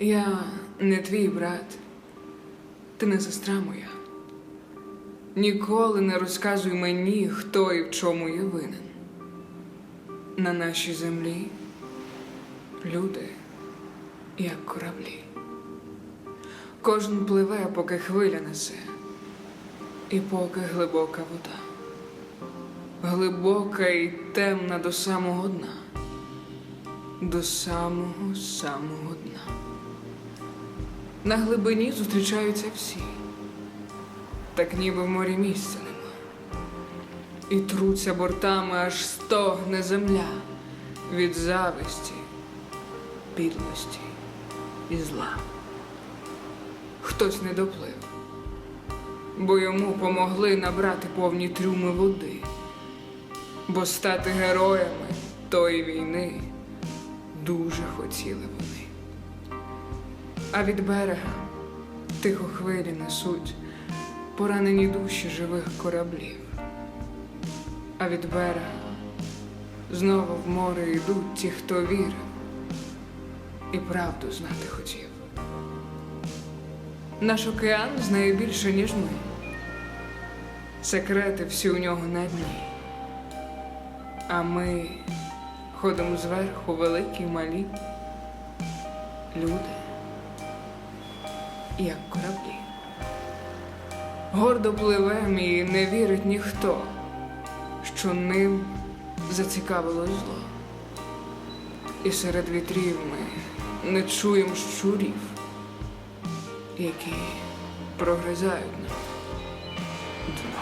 Я не твій брат, ти не сестра моя. Ніколи не розказуй мені, хто і в чому є винен. На нашій землі люди, як кораблі. Кожен пливе, поки хвиля несе, і поки глибока вода. Глибока і темна до самого дна, до самого самого дна. На глибині зустрічаються всі, так ніби в морі місця нема. І труться бортами, аж стогне земля від зависті, підлості і зла. Хтось не доплив, бо йому помогли набрати повні трюми води, бо стати героями тої війни дуже хотіли вони. А від берега тихо хвилі несуть поранені душі живих кораблів. А від берега знову в море йдуть ті, хто вірив і правду знати хотів. Наш океан знає більше, ніж ми. Секрети всі у нього на дні. А ми ходимо зверху великі малі. Люди, як кораблі. Гордо пливем і не вірить ніхто, що ним зацікавило зло. І серед вітрів ми не чуємо щурів, які прогризають нам дно.